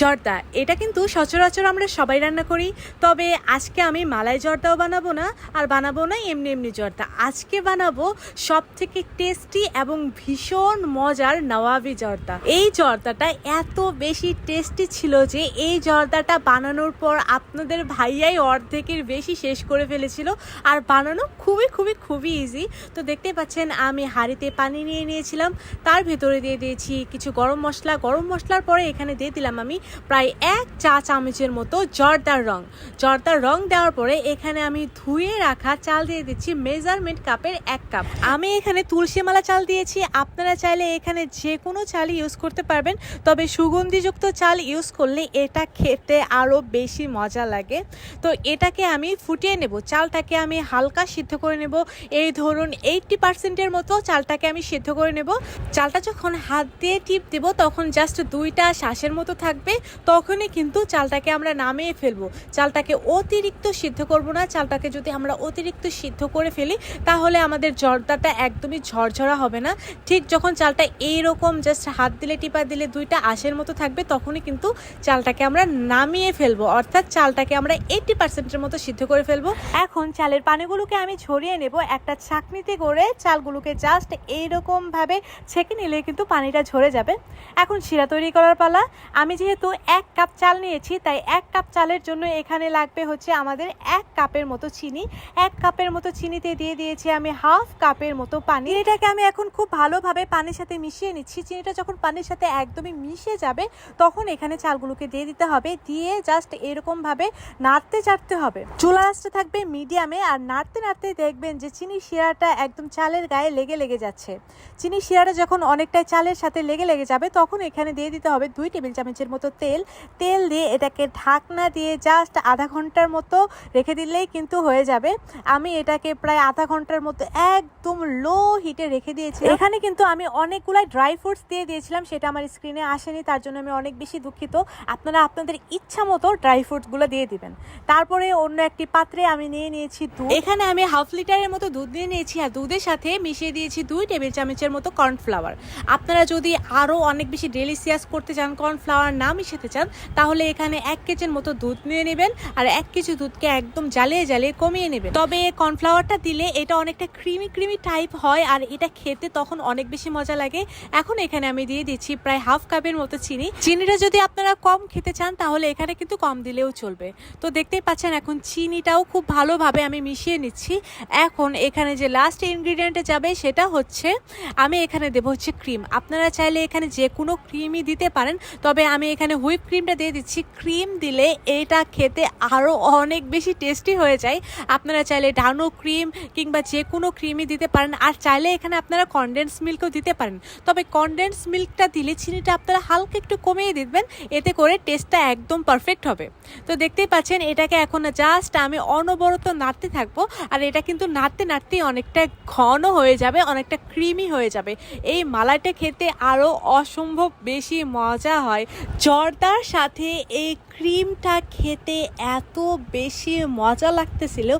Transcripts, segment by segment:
জর্দা, এটা কিন্তু সচরাচর আমরা সবাই রান্না করি। তবে আজকে আমি মালাই জর্দাও বানাবো না, আর বানাবো না এমনি এমনি জর্দা। আজকে বানাবো সব থেকে টেস্টি এবং ভীষণ মজার নওয়াবি জর্দা। এই জর্দাটা এত বেশি টেস্টি ছিল যে এই জর্দাটা বানানোর পর আপনাদের ভাইয়াই অর্ধেকের বেশি শেষ করে ফেলেছিল, আর বানানো খুবই খুবই খুবই ইজি তো দেখতে পাচ্ছেন, আমি হাঁড়িতে পানি নিয়ে নিয়েছিলাম, তার ভেতরে দিয়ে দিয়েছি কিছু গরম মশলা। গরম মশলার পরে এখানে দিয়ে দিলাম আমি প্রায় এক চা চামচের মতো জর্দার রং। জর্দার রং দেওয়ার পরে এখানে আমি ধুয়ে রাখা চাল দিয়ে দিচ্ছি মেজারমেন্ট কাপের এক কাপ। আমি এখানে তুলসী মালা চাল দিয়েছি। আপনারা চাইলে এখানে যে কোনো চাল ইউজ করতে পারবেন। তবে সুগন্ধিযুক্ত চাল ইউজ করলে এটা খেতে আরও বেশি মজা লাগে। তো এটাকে আমি ফুটিয়ে নেব। চালটাকে আমি হালকা সিদ্ধ করে নেব। এই ধরুন এইটটি পার্সেন্টের মতো চালটাকে আমি সিদ্ধ করে নেব। চালটা যখন হাত দিয়ে টিপ দেব তখন জাস্ট দুইটা শ্বাসের মতো থাকবে। তখনই কিন্তু চালটাকে আমরা নামিয়ে ফেলব। চালটাকে অতিরিক্ত সিদ্ধ করব না, চালটাকে যদি আমরা অতিরিক্ত সিদ্ধ করে ফেলি, তাহলে আমাদের জর্দাটা একদমই ঝরঝরা হবে না। ঠিক যখন চালটা এইরকম জাস্ট হাত দিলে, টিপা দিলে দুইটা আশের মতো থাকবে, তখনই কিন্তু চালটাকে আমরা নামিয়ে ফেলব। অর্থাৎ চালটাকে আমরা এইটটি পার্সেন্টের মতো সিদ্ধ করে ফেলব। এখন চালের পানিগুলোকে আমি ছড়িয়ে নেব, একটা চাকনিতে করে চালগুলোকে জাস্ট এইরকম ভাবে ছেঁকে নিলে কিন্তু পানিটা ঝরে যাবে। এখন শিরা তৈরি করার পালা। আমি যেহেতু এক কাপ চাল নিয়েছি, তাই এক কাপ চালের জন্য এখানে লাগবে হচ্ছে আমাদের এক কাপের মতো চিনি। এক কাপের মতো চিনিতে দিয়ে দিয়েছি আমি হাফ কাপের মতো পানি। এটাকে আমি এখন খুব ভালোভাবে পানির সাথে মিশিয়ে নিচ্ছি। চিনিটা যখন পানির সাথে একদমই মিশে যাবে, তখন এখানে চালগুলোকে দিয়ে দিতে হবে। দিয়ে জাস্ট এরকমভাবে নাড়তে চাড়তে হবে। চুলা আঁচটা থাকবে মিডিয়ামে, আর নাড়তে নাড়তে দেখবেন যে চিনি শিরাটা একদম চালের গায়ে লেগে লেগে যাচ্ছে। চিনি শিরাটা যখন অনেকটাই চালের সাথে লেগে লেগে যাবে, তখন এখানে দিয়ে দিতে হবে দুই টেবিল চামচের মতো তেল তেল দিয়ে এটাকে ঢাকনা দিয়ে জাস্ট আধা ঘণ্টার মতো রেখে দিলেই কিন্তু হয়ে যাবে। আমি এটাকে প্রায় আধা ঘণ্টার মতো একদম লো হিটে রেখে দিয়েছি। এখানে কিন্তু আমি অনেকগুলাই ড্রাই ফ্রুটস দিয়ে দিয়েছিলাম সেটা আমার স্ক্রিনে আসেনি তার জন্য আমি অনেক বেশি দুঃখিত। আপনারা আপনাদের ইচ্ছা মতো ড্রাই ফ্রুটসগুলো দিয়ে দিবেন। তারপরে অন্য একটি পাত্রে আমি নিয়ে নিয়েছি দুধ। এখানে আমি হাফ লিটারের মতো দুধ নিয়ে নিয়েছি আর দুধের সাথে মিশিয়ে দিয়েছি দুই টেবিল চামচের মতো কর্নফ্লাওয়ার আপনারা যদি আরও অনেক বেশি ডেলিসিয়াস করতে চান কর্নফ্লাওয়ার না মিশাতে চান, তাহলে এখানে এক কেজির মতো দুধ নিয়ে নেবেন আর এক কেজি দুধকে একদম জ্বালিয়ে জ্বালিয়ে কমিয়ে নেবেন। তবে কর্নফ্লাওয়ারটা দিলে এটা অনেকটা ক্রিমি ক্রিমি টাইপ হয় আর এটা খেতে তখন অনেক বেশি মজা লাগে। এখন এখানে আমি দিয়ে দিচ্ছি প্রায় হাফ কাপের মতো চিনি। চিনিটা যদি আপনারা কম খেতে চান, তাহলে এখানে কিন্তু কম দিলেও চলবে। তো দেখতেই পাচ্ছেন এখন চিনিটাও খুব ভালোভাবে আমি মিশিয়ে নিচ্ছি। এখন এখানে যে লাস্ট ইনগ্রিডিয়েন্টে যাবে সেটা হচ্ছে, আমি এখানে দেবো হচ্ছে ক্রিম আপনারা চাইলে এখানে যে কোনো ক্রিমই দিতে পারেন, তবে আমি এখানে হুইপ ক্রিমটা দিয়ে দিচ্ছি। ক্রিম দিলে এটা খেতে আরও অনেক বেশি টেস্টি হয়ে যায়। আপনারা চাইলে ডানো ক্রিম কিংবা যে কোনো ক্রিমই দিতে পারেন। আর চাইলে এখানে আপনারা কনডেন্স মিল্কও দিতে পারেন। তবে কনডেন্স মিল্কটা দিলে চিনিটা আপনারা হালকা একটু কমিয়ে দিবেন। এতে করে টেস্টটা একদম পারফেক্ট হবে। তো দেখতেই পাচ্ছেন, এটাকে এখন জাস্ট আমি অনবরত নাড়তে থাকব। আর এটা কিন্তু নাড়তে নাড়তেই অনেকটা ঘন হয়ে যাবে, অনেকটা ক্রিমি হয়ে যাবে। এই মালাইটা খেতে আরও অসম্ভব বেশি মজা হয়। জর্দার সাথে এই ক্রিমটা খেতে এত বেশি মজা লাগতেছিল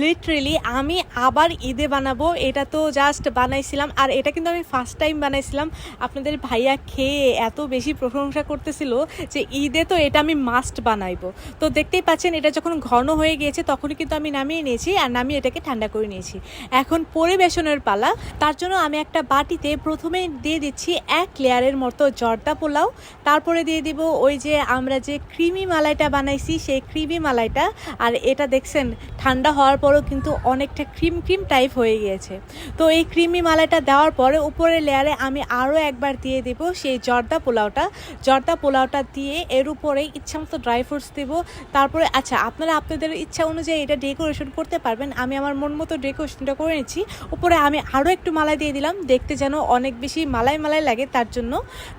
লিটারেলি আমি আবার ঈদে বানাবো, এটা তো জাস্ট বানাইছিলাম, আর এটা কিন্তু আমি ফার্স্ট টাইম বানাইছিলাম। আপনাদের ভাইয়া খেয়ে এত বেশি প্রশংসা করতেছিল যে ঈদে তো এটা আমি মাস্ট বানাইবো। তো দেখতেই পাচ্ছেন, এটা যখন ঘন হয়ে গিয়েছে, তখনই কিন্তু আমি নামিয়ে নিয়েছি, আর নামিয়ে এটাকে ঠান্ডা করে নিয়েছি। এখন পরিবেশনের পালা, তার জন্য আমি একটা বাটিতে প্রথমে দিয়ে দিচ্ছি এক লেয়ারের মতো জর্দা পোলাও, তারপরে দিয়ে দিব ওই যে আমরা যে ক্রিমি মালাইটা বানাইছি, সেই ক্রিমি মালাইটা। আর এটা দেখছেন, ঠান্ডা হওয়ার পরও কিন্তু অনেকটা ক্রিম ক্রিম টাইপ হয়ে গিয়েছে। তো এই ক্রিমি মালাইটা দেওয়ার পরে উপরের লেয়ারে আমি আরও একবার দিয়ে দেব সেই জর্দা পোলাওটা। জর্দা পোলাওটা দিয়ে এর উপরে ইচ্ছা মতো ড্রাই ফ্রুটস দেবো। তারপরে আচ্ছা আপনারা আপনাদের ইচ্ছা অনুযায়ী এটা ডেকোরেশন করতে পারবেন। আমি আমার মন মতো ডেকোরেশনটা করে নিচ্ছি। উপরে আমি আরও একটু মালাই দিয়ে দিলাম, দেখতে যেন অনেক বেশি মালাই মালাই লাগে তার জন্য।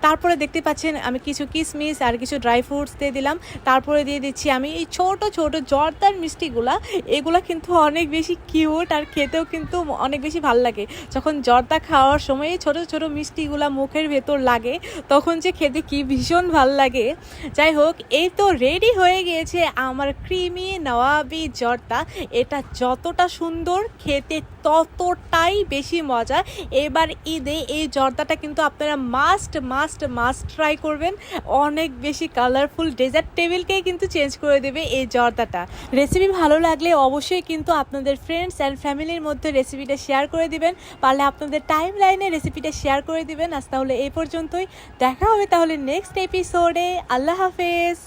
তারপরে দেখতে পাচ্ছেন, আমি কিছু কিশমিশ আর কিছু ড্রাই ফ্রুটস দিয়ে দিলাম। তারপরে দিয়ে দিচ্ছি আমি এই ছোট ছোট জর্দার মিষ্টিগুলা। এগুলা কিন্তু অনেক বেশি কিউট আর খেতেও কিন্তু অনেক বেশি ভালো লাগে। যখন জর্দা খাওয়ার সময় এই ছোট ছোট মিষ্টিগুলা মুখের ভেতর লাগে, তখন যে খেতে কি ভীষণ ভালো লাগে। যাই হোক, এই তো রেডি হয়ে গিয়েছে আমার ক্রিমি নওয়াবি জর্দা। এটা যতটা সুন্দর, খেতে ততটাই বেশি মজা। এবার ঈদে এই জর্দাটা কিন্তু আপনারা মাস্ট মাস্ট মাস্ট ট্রাই করবেন। অনেক বেশি কালারফুল ডেজার্ট টেবিলকেই কিন্তু চেঞ্জ করে দেবে এই জর্দাটা। রেসিপি ভালো লাগলে অবশ্যই কিন্তু আপনাদের ফ্রেন্ডস অ্যান্ড ফ্যামিলির মধ্যে রেসিপিটা শেয়ার করে দিবেন। পারলে আপনাদের টাইম লাইনে রেসিপিটা শেয়ার করে দিবেন। আজ তাহলে এই পর্যন্তই। দেখা হবে তাহলে নেক্সট এপিসোডে আল্লাহ হাফেজ।